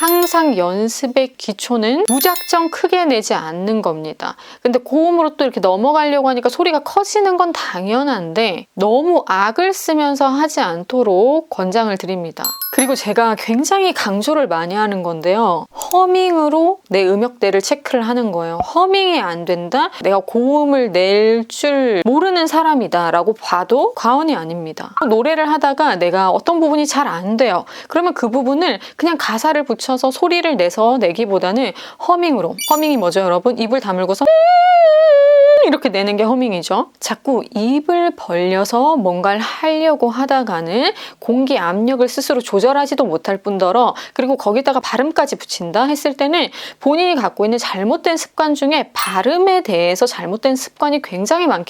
상 항상 연습의 기초는 무작정 크게 내지 않는 겁니다. 근데 고음으로 또 이렇게 넘어가려고 하니까 소리가 커지는 건 당연한데 너무 악을 쓰면서 하지 않도록 권장을 드립니다. 그리고 제가 굉장히 강조를 많이 하는 건데요. 허밍으로 내 음역대를 체크를 하는 거예요. 허밍이 안 된다? 내가 고음을 낼 줄 모르는 사람이다 라고 봐도 과언이 아닙니다. 노래를 하다가 내가 어떤 부분이 잘 안 돼요. 그러면 그 부분을 그냥 가사를 붙여서 소리를 내서 내기보다는 허밍으로. 허밍이 뭐죠, 여러분? 입을 다물고서 이렇게 내는 게 허밍이죠. 자꾸 입을 벌려서 뭔가를 하려고 하다가는 공기 압력을 스스로 조절하지도 못할 뿐더러 그리고 거기다가 발음까지 붙인다 했을 때는 본인이 갖고 있는 잘못된 습관 중에 발음에 대해서 잘못된 습관이 굉장히 많기